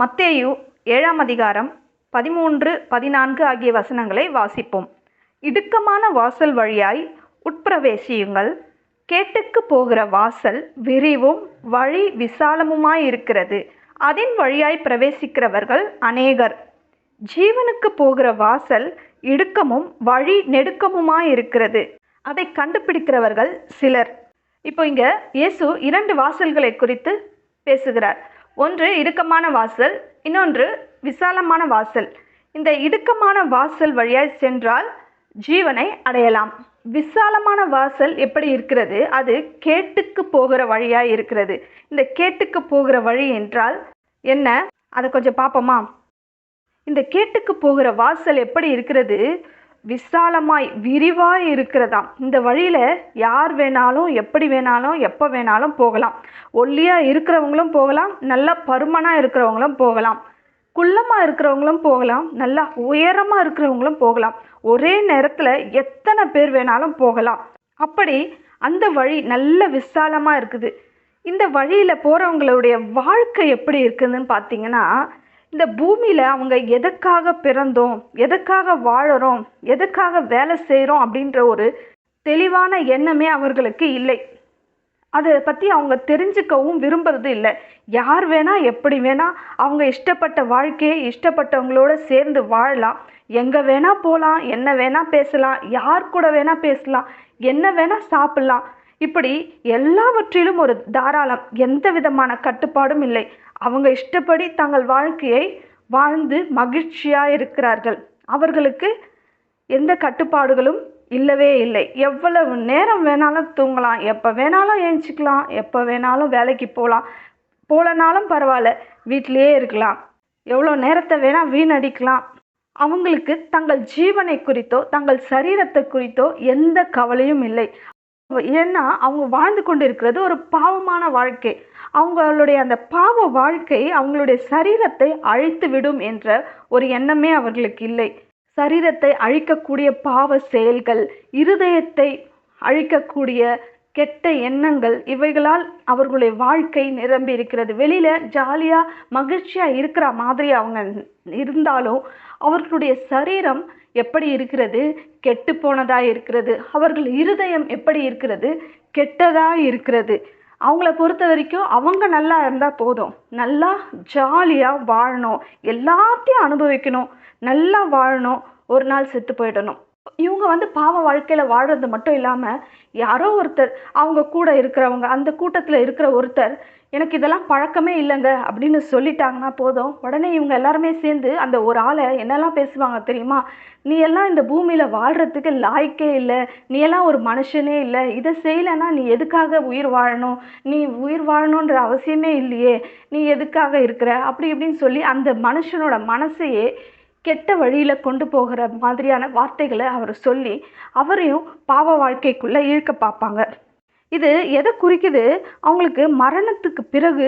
மத்தேயு ஏழாம் அதிகாரம் பதிமூன்று பதினான்கு ஆகிய வசனங்களை வாசிப்போம். இடுக்கமான வாசல் வழியாய் உட்பிரவேசியுங்கள். கேட்டுக்கு போகிற வாசல் விரிவும் வழி விசாலமுமாயிருக்கிறது. அதன் வழியாய் பிரவேசிக்கிறவர்கள் அநேகர். ஜீவனுக்கு போகிற வாசல் இடுக்கமும் வழி நெடுக்கமுமாயிருக்கிறது. அதை கண்டுபிடிக்கிறவர்கள் சிலர். இப்போ இங்க இயேசு இரண்டு வாசல்களை குறித்து பேசுகிறார். ஒன்று இடுக்கமான வாசல் இன்னொன்று விசாலமான வாசல். இந்த இடுக்கமான வாசல் வழியாய் சென்றால் ஜீவனை அடையலாம். விசாலமான வாசல் எப்படி இருக்கிறது? அது கேட்டுக்கு போகிற வழியாய் இருக்கிறது. இந்த கேட்டுக்கு போகிற வழி என்றால் என்ன? அதை கொஞ்சம் பார்ப்போமா? இந்த கேட்டுக்கு போகிற வாசல் எப்படி இருக்கிறது? விசாலமாய் விரிவாய் இருக்கிறதாம். இந்த வழியில் யார் வேணாலும் எப்படி வேணாலும் எப்போ வேணாலும் போகலாம். ஒல்லியாக இருக்கிறவங்களும் போகலாம் நல்லா பருமனாக இருக்கிறவங்களும் போகலாம். குள்ளமாக இருக்கிறவங்களும் போகலாம் நல்லா உயரமாக இருக்கிறவங்களும் போகலாம். ஒரே நேரத்தில் எத்தனை பேர் வேணாலும் போகலாம். அப்படி அந்த வழி நல்ல விசாலமாக இருக்குது. இந்த வழியில் போகிறவங்களுடைய வாழ்க்கை எப்படி இருக்குதுன்னு பார்த்தீங்கன்னா இந்த பூமியில் அவங்க எதுக்காக பிறந்தோம்? எதுக்காக வாழறோம்? எதுக்காக வேலை செய்கிறோம் அப்படின்ற ஒரு தெளிவான எண்ணமே அவர்களுக்கு இல்லை. அதை பற்றி அவங்க தெரிஞ்சுக்கவும் விரும்புறது இல்லை. யார் வேணா எப்படி வேணா அவங்க இஷ்டப்பட்ட வாழ்க்கையை இஷ்டப்பட்டவங்களோட சேர்ந்து வாழலாம். எங்கே வேணா போகலாம் என்ன வேணா பேசலாம் யார் கூட வேணா பேசலாம் என்ன வேணா சாப்பிடலாம். இப்படி எல்லாவற்றிலும் ஒரு தாராளம் எந்த விதமான கட்டுப்பாடும் இல்லை. அவங்க இஷ்டப்படி தங்கள் வாழ்க்கையை வாழ்ந்து மகிழ்ச்சியாக இருக்கிறார்கள். அவர்களுக்கு எந்த கட்டுப்பாடுகளும் இல்லவே இல்லை. எவ்வளவு நேரம் வேணாலும் தூங்கலாம் எப்போ வேணாலும் ஏஞ்சிக்கலாம் எப்போ வேணாலும் வேலைக்கு போகலாம். போலனாலும் பரவாயில்ல வீட்டிலையே இருக்கலாம். எவ்வளோ நேரத்தை வேணால் வீணடிக்கலாம். அவங்களுக்கு தங்கள் ஜீவனை குறித்தோ தங்கள் சரீரத்தை குறித்தோ எந்த கவலையும் இல்லை. ஏன்னா அவங்க வாழ்ந்து கொண்டு இருக்கிறது ஒரு பாவமான வாழ்க்கை. அவங்களுடைய அந்த பாவ வாழ்க்கை அவங்களுடைய சரீரத்தை அழித்து விடும் என்ற ஒரு எண்ணமே அவர்களுக்கு இல்லை. சரீரத்தை அழிக்கக்கூடிய பாவ செயல்கள் இருதயத்தை அழிக்கக்கூடிய கெட்ட எண்ணங்கள் இவைகளால் அவர்களுடைய வாழ்க்கை நிரம்பி இருக்கிறது. வெளியில ஜாலியாக மகிழ்ச்சியாக இருக்கிற மாதிரி அவங்க இருந்தாலும் அவர்களுடைய சரீரம் எப்படி இருக்கிறது? கெட்டு போனதாக இருக்கிறது? அவர்கள் இருதயம் எப்படி இருக்கிறது? கெட்டதாக இருக்கிறது? அவங்கள பொறுத்த வரைக்கும் அவங்க நல்லா இருந்தால் போதும். நல்லா ஜாலியாக வாழணும். எல்லாத்தையும் அனுபவிக்கணும். நல்லா வாழணும். ஒரு நாள் செத்து போயிடணும். இவங்க வந்து பாவ வாழ்க்கையில் வாழ்றது மட்டும் இல்லாமல் யாரோ ஒருத்தர் அவங்க கூட இருக்கிறவங்க அந்த கூட்டத்தில் இருக்கிற ஒருத்தர் எனக்கு இதெல்லாம் பழக்கமே இல்லைங்க அப்படின்னு சொல்லிட்டாங்கன்னா போதும். உடனே இவங்க எல்லாருமே சேர்ந்து அந்த ஒரு ஆளை என்னெல்லாம் பேசுவாங்க தெரியுமா? நீ எல்லாம் இந்த பூமியில் வாழ்கிறதுக்கு லாய்க்கே இல்லை. நீ எல்லாம் ஒரு மனுஷனே இல்லை. இதை செய்யலைன்னா நீ எதுக்காக உயிர் வாழணும்? நீ உயிர் வாழணுன்ற அவசியமே இல்லையே. நீ எதுக்காக இருக்கிற? அப்படி இப்படின்னு சொல்லி அந்த மனுஷனோட மனசையே கெட்ட வழியில் கொண்டு போகிற மாதிரியான வார்த்தைகளை அவர் சொல்லி அவரையும் பாவ வாழ்க்கைக்குள்ளே இழுக்க பார்ப்பாங்க. இது எதை குறிக்குது? அவங்களுக்கு மரணத்துக்கு பிறகு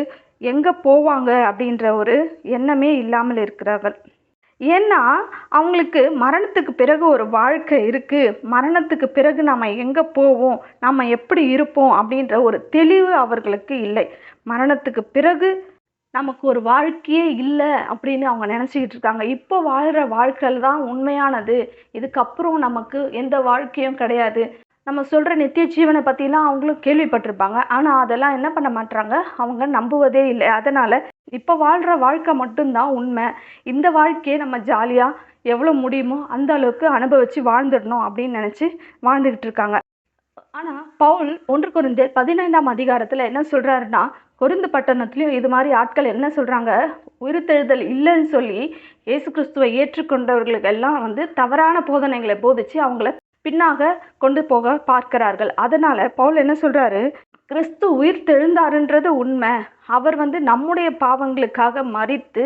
எங்கே போவாங்க அப்படின்ற ஒரு எண்ணமே இல்லாமல் இருக்கிறார்கள். ஏன்னா அவங்களுக்கு மரணத்துக்கு பிறகு ஒரு வாழ்க்கை இருக்குது மரணத்துக்கு பிறகு நம்ம எங்கே போவோம்? நம்ம எப்படி இருப்போம்? அப்படின்ற ஒரு தெளிவு அவர்களுக்கு இல்லை. மரணத்துக்கு பிறகு நமக்கு ஒரு வாழ்க்கையே இல்லை அப்படின்னு அவங்க நினச்சிக்கிட்டு இருக்காங்க. இப்போ வாழ்கிற வாழ்க்கையில் தான் உண்மையானது. இதுக்கப்புறம் நமக்கு எந்த வாழ்க்கையும் கிடையாது. நம்ம சொல்கிற நித்திய ஜீவனை பற்றிலாம் அவங்களும் கேள்விப்பட்டிருப்பாங்க. ஆனால் அதெல்லாம் என்ன பண்ண மாட்றாங்க? அவங்க நம்புவதே இல்லை. அதனால் இப்போ வாழ்கிற வாழ்க்கை மட்டும்தான் உண்மை. இந்த வாழ்க்கையை நம்ம ஜாலியாக எவ்வளோ முடியுமோ அந்த அளவுக்கு அனுபவித்து வாழ்ந்துடணும் அப்படின்னு நினச்சி வாழ்ந்துக்கிட்டு இருக்காங்க. ஆனால் பவுல் ஒன்று குறைந்த பதினைந்தாம் அதிகாரத்தில் என்ன சொல்கிறாருன்னா கொருந்து பட்டணத்துலேயும் இது மாதிரி ஆட்கள் என்ன சொல்கிறாங்க உயிர்த்தெழுதல் இல்லைன்னு சொல்லி இயேசு கிறிஸ்துவை ஏற்றுக்கொண்டவர்களுக்கு எல்லாம் வந்து தவறான போதனைகளை போதிச்சு அவங்கள பின்னாக கொண்டு போக பார்க்கிறார்கள். அதனால் பவுல் என்ன சொல்கிறாரு கிறிஸ்து உயிர் தெழுந்தாருன்றது உண்மை. அவர் வந்து நம்முடைய பாவங்களுக்காக மறித்து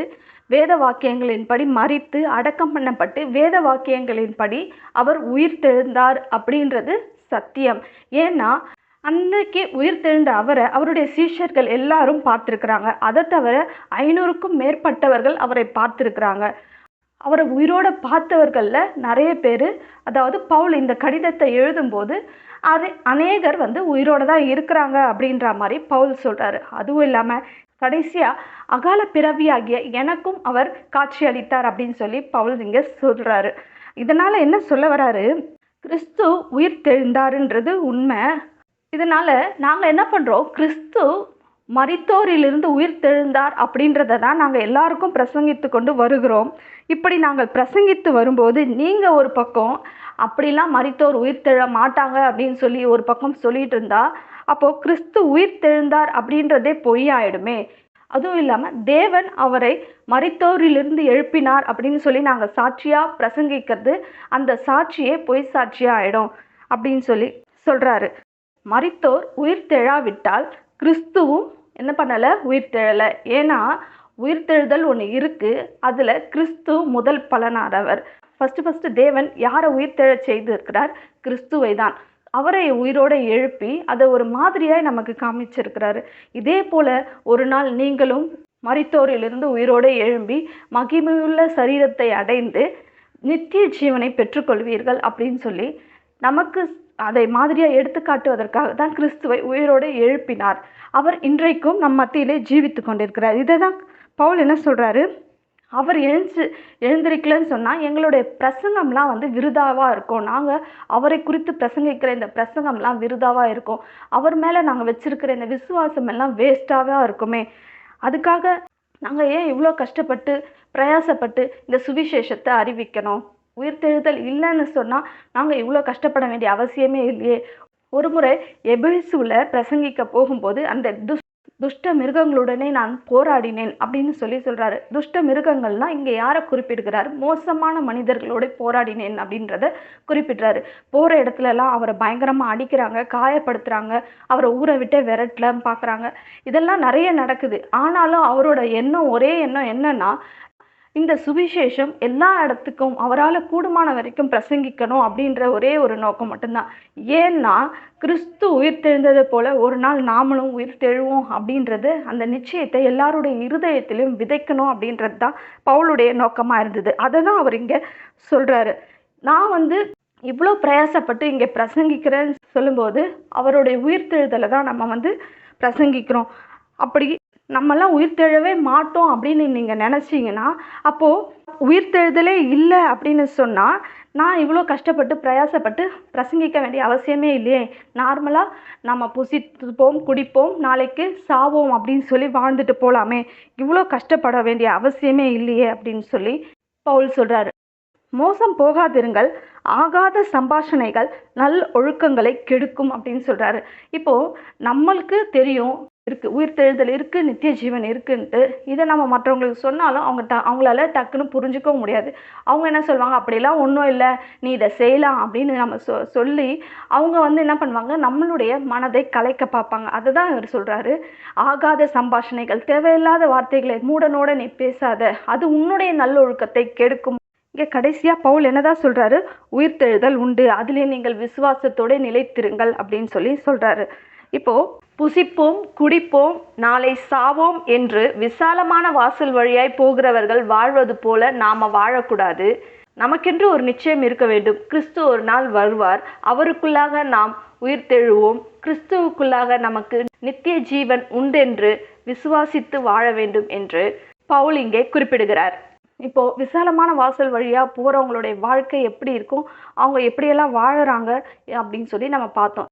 வேத வாக்கியங்களின்படி மறித்து அடக்கம் பண்ணப்பட்டு வேத வாக்கியங்களின்படி அவர் உயிர் தெழுந்தார் அப்படின்றது சத்தியம். ஏன்னா அன்னைக்கு உயிர் தெழுந்த அவரை அவருடைய சீஷர்கள் எல்லாரும் பார்த்துருக்குறாங்க. அதை தவிர ஐநூறுக்கும் மேற்பட்டவர்கள் அவரை பார்த்துருக்குறாங்க. அவரை உயிரோட பார்த்தவர்களில் நிறைய பேர் அதாவது பவுல் இந்த கடிதத்தை எழுதும்போது அது அநேகர் வந்து உயிரோட தான் இருக்கிறாங்க அப்படின்ற மாதிரி பவுல் சொல்கிறாரு அதுவும் இல்லாமல் கடைசியாக அகால பிறவியாகிய எனக்கும் அவர் காட்சி அளித்தார் அப்படின்னு சொல்லி பவுல் இங்கே சொல்கிறாரு இதனால் என்ன சொல்ல வராரு? கிறிஸ்து உயிர் தெழுந்தாருன்றது உண்மை. இதனால் நாங்கள் என்ன பண்ணுறோம் கிறிஸ்து மரித்தோரிலிருந்து உயிர் தெழுந்தார் அப்படின்றத தான் நாங்கள் எல்லாருக்கும் பிரசங்கித்து கொண்டு வருகிறோம். இப்படி நாங்கள் பிரசங்கித்து வரும்போது நீங்கள் ஒரு பக்கம் அப்படிலாம் மரித்தோர் உயிர் தெழ மாட்டாங்க அப்படின்னு சொல்லி ஒரு பக்கம் சொல்லிட்டு இருந்தா அப்போது கிறிஸ்து உயிர் தெழுந்தார் அப்படின்றதே பொய்யாயிடுமே. அதுவும் இல்லாமல் தேவன் அவரை மறித்தோரிலிருந்து எழுப்பினார் அப்படின்னு சொல்லி நாங்கள் சாட்சியாக பிரசங்கிக்கிறது அந்த சாட்சியே பொய் சாட்சியாக ஆயிடும் அப்படின்னு சொல்லி சொல்கிறாரு மறித்தோர் உயிர் தெழாவிட்டால் கிறிஸ்துவும் என்ன பண்ணலை? உயிர் தெழலை ஏன்னா உயிர்த்தெழுதல் ஒன்று இருக்குது அதில் கிறிஸ்து முதல் பலனானவர். ஃபஸ்ட்டு ஃபஸ்ட்டு தேவன் யாரை உயிர்த்தெழச் செய்திருக்கிறார்? கிறிஸ்துவை தான் அவரை உயிரோடு எழுப்பி அதை ஒரு மாதிரியாய் நமக்கு காமிச்சிருக்கிறாரு. இதே போல் ஒரு நாள் நீங்களும் மரித்தோரிலிருந்து உயிரோடு எழும்பி மகிமையுள்ள சரீரத்தை அடைந்து நித்திய ஜீவனை பெற்றுக்கொள்வீர்கள் அப்படின்னு சொல்லி நமக்கு அதை மாதிரியாக எடுத்து காட்டுவதற்காக தான் கிறிஸ்துவை உயிரோடு எழுப்பினார். அவர் இன்றைக்கும் நம் மத்தியிலே ஜீவித்து கொண்டிருக்கிறார். இதை தான் பவுல் என்ன சொல்கிறாரு அவர் எழுந்து எழுந்திருக்கலன்னு சொன்னால் எங்களுடைய பிரசங்கம்லாம் வந்து விருதாவாக இருக்கும். நாங்கள் அவரை குறித்து பிரசங்கிக்கிற இந்த பிரசங்கம்லாம் விருதாவாக இருக்கும். அவர் மேலே நாங்கள் வச்சிருக்கிற இந்த விசுவாசம் எல்லாம் வேஸ்ட்டாக இருக்குமே. அதுக்காக நாங்கள் ஏன் இவ்வளோ கஷ்டப்பட்டு பிரயாசப்பட்டு இந்த சுவிசேஷத்தை அறிவிக்கணும்? உயிர்த்தெழுதல் இல்லைன்னு சொன்னால் நாங்கள் இவ்வளோ கஷ்டப்பட வேண்டிய அவசியமே இல்லையே. ஒரு முறை எபிசுவில் பிரசங்கிக்க போகும்போது அந்த துஷ் துஷ்ட மிருகங்களுடனே நான் போராடினேன் அப்படின்னு சொல்லி சொல்கிறாரு துஷ்ட மிருகங்கள்னா இங்கே யாரை குறிப்பிடுகிறார்? மோசமான மனிதர்களோட போராடினேன் அப்படின்றத குறிப்பிடுறாரு. போகிற இடத்துலலாம் அவரை பயங்கரமாக அடிக்கிறாங்க காயப்படுத்துகிறாங்க அவரை ஊரை விட்டே விரட்டலன்னு பார்க்குறாங்க இதெல்லாம் நிறைய நடக்குது. ஆனாலும் அவரோட எண்ணம் ஒரே எண்ணம் என்னன்னா இந்த சுவிசேஷம் எல்லா இடத்துக்கும் அவரால் கூடுமான வரைக்கும் பிரசங்கிக்கணும் அப்படின்ற ஒரே ஒரு நோக்கம் மட்டும்தான். ஏன்னா கிறிஸ்து உயிர் தெழுந்தது போல ஒரு நாள் நாமளும் உயிர் தெழுவோம் அப்படின்றது அந்த நிச்சயத்தை எல்லாருடைய இருதயத்திலும் விதைக்கணும் அப்படின்றது தான் பவுலுடைய நோக்கமாக இருந்தது. அதை தான் அவர் இங்கே சொல்கிறாரு நான் வந்து இவ்வளோ பிரயாசப்பட்டு இங்கே பிரசங்கிக்கிறேன்னு சொல்லும்போது அவருடைய உயிர்த்தெழுதலை தான் நம்ம வந்து பிரசங்கிக்கிறோம். அப்படி நம்மெல்லாம் உயிர்த்தெழவே மாட்டோம் அப்படின்னு நீங்கள் நினச்சிங்கன்னா அப்போது உயிர்த்தெழுதலே இல்லை அப்படின்னு சொன்னால் நான் இவ்வளோ கஷ்டப்பட்டு பிரயாசப்பட்டு பிரசங்கிக்க வேண்டிய அவசியமே இல்லையே. நார்மலாக நம்ம புசிப்போம் குடிப்போம் நாளைக்கு சாவோம் அப்படின்னு சொல்லி வாழ்ந்துட்டு போகலாமே இவ்வளோ கஷ்டப்பட வேண்டிய அவசியமே இல்லையே அப்படின்னு சொல்லி பவுல் சொல்கிறாரு மோசம் போகாதிருங்கள். ஆகாத சம்பாஷணைகள் நல் ஒழுக்கங்களை கெடுக்கும் அப்படின்னு சொல்கிறாரு இப்போது நம்மளுக்கு தெரியும் இருக்குது உயிர்த்தெழுதல் இருக்குது நித்திய ஜீவன் இருக்குன்ட்டு இதை நம்ம மற்றவங்களுக்கு சொன்னாலும் அவங்க ட அவங்களால டக்குன்னு புரிஞ்சுக்கவும் முடியாது. அவங்க என்ன சொல்லுவாங்க? அப்படிலாம் ஒன்றும் இல்லை. நீ இதை செய்யலாம். அப்படின்னு நம்ம சொ சொல்லி அவங்க வந்து என்ன பண்ணுவாங்க? நம்மளுடைய மனதை கலைக்க பார்ப்பாங்க. அதை தான் இவர் சொல்கிறாரு ஆகாத சம்பாஷணைகள் தேவையில்லாத வார்த்தைகளை மூடனோட நீ பேசாத. அது உன்னுடைய நல்லொழுக்கத்தை கெடுக்கும். இங்கே கடைசியாக பவுல் என்னதான் சொல்கிறாரு உயிர்த்தெழுதல் உண்டு. அதிலே நீங்கள் விசுவாசத்தோடு நிலைத்திருங்கள். அப்படின்னு சொல்லி சொல்கிறாரு இப்போது புசிப்போம் குடிப்போம் நாளை சாவோம் என்று விசாலமான வாசல் வழியாய் போகிறவர்கள் வாழ்வது போல நாம் வாழக்கூடாது. நமக்கென்று ஒரு நிச்சயம் இருக்க வேண்டும். கிறிஸ்து ஒரு நாள் வருவார். அவருக்குள்ளாக நாம் உயிர் தெழுவோம். கிறிஸ்துவுக்குள்ளாக நமக்கு நித்திய ஜீவன் உண்டென்று விசுவாசித்து வாழ வேண்டும் என்று பவுல் இங்கே குறிப்பிடுகிறார். இப்போ விசாலமான வாசல் வழியாக போகிறவங்களுடைய வாழ்க்கை எப்படி இருக்கும்? அவங்க எப்படியெல்லாம் வாழுறாங்க? அப்படின்னு சொல்லி நம்ம பார்த்தோம்.